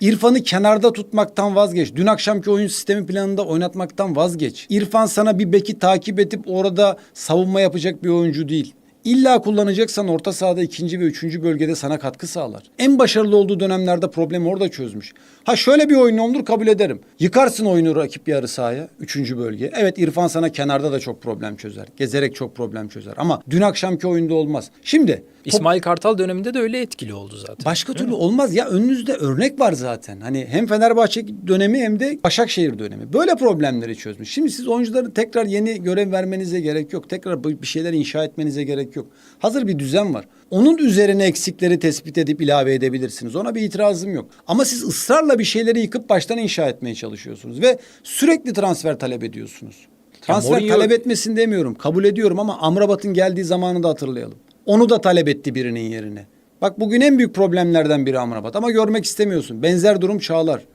İrfan'ı kenarda tutmaktan vazgeç. Dün akşamki oyun sistemi planında oynatmaktan vazgeç. İrfan sana bir beki takip edip orada savunma yapacak bir oyuncu değil. İlla kullanacaksan orta sahada ikinci ve üçüncü bölgede sana katkı sağlar. En başarılı olduğu dönemlerde problemi orada çözmüş. Ha şöyle bir oyun olur kabul ederim. Yıkarsın oyunu rakip yarı sahaya, üçüncü bölge. Evet İrfan sana kenarda da çok problem çözer. Gezerek çok problem çözer. Ama dün akşamki oyunda olmaz. Şimdi İsmail Kartal döneminde de öyle etkili oldu zaten. Başka türlü olmaz ya önünüzde örnek var zaten. Hani hem Fenerbahçe dönemi hem de Başakşehir dönemi. Böyle problemleri çözmüş. Şimdi siz oyuncuların tekrar yeni görev vermenize gerek yok. Tekrar bir şeyler inşa etmenize gerek yok. Hazır bir düzen var. Onun üzerine eksikleri tespit edip ilave edebilirsiniz. Ona bir itirazım yok. Ama siz ısrarla bir şeyleri yıkıp baştan inşa etmeye çalışıyorsunuz ve sürekli transfer talep ediyorsunuz. Transfer Mourinho- talep etmesin demiyorum. Kabul ediyorum ama Amrabat'ın geldiği zamanı da hatırlayalım. Onu da talep etti birinin yerine. Bak bugün en büyük problemlerden biri Amrabat ama görmek istemiyorsun. Benzer durum Çağlar.